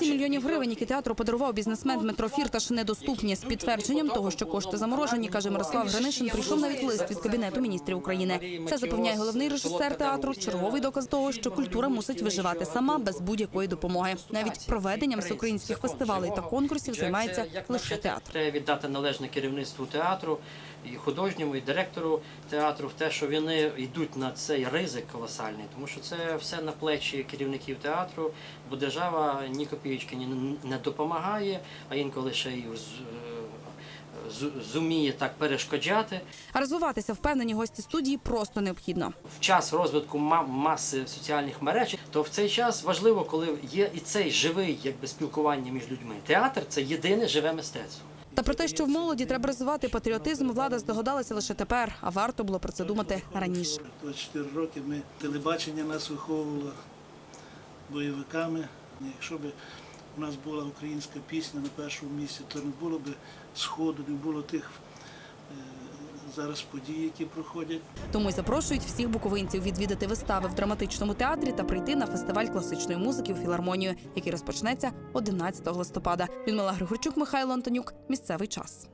8 мільйонів гривень, які театру подарував бізнесмен Дмитро Фірташ, недоступні. З підтвердженням того, що кошти заморожені, каже Мирослав Гринишин, прийшов навіть лист від кабінету міністрів України. Це запевняє головний режисер театру. Черговий доказ того, що культура мусить виживати сама без будь-якої допомоги. Навіть проведенням всеукраїнських фестивалей та конкурсів займається лише театр. Треба віддати належне керівництву театру, і художньому, і директору театру в те, що вони йдуть на цей ризик колосальний, тому що це все на плечі керівників театру, бо держава ні копієчки ні не допомагає, а інколи ще й з- з- зуміє так перешкоджати. А розвиватися впевнені гості студії просто необхідно. В час розвитку ма- маси соціальних мереж, то в цей час важливо, коли є і цей живий якби спілкування між людьми. Театр це єдине живе мистецтво. Та про те, що в молоді треба розвивати патріотизм, влада здогадалася лише тепер, а варто було про це думати раніше. 24 роки ми телебачення нас виховувало бойовиками. Якщо б у нас була українська пісня на першому місці, то не було б сходу, не було тих е, зараз подій, які проходять. Тому й запрошують всіх буковинців відвідати вистави в драматичному театрі та прийти на фестиваль класичної музики у філармонію, який розпочнеться 11 листопада. Людмила Григорчук, Михайло Антонюк. Місцевий час.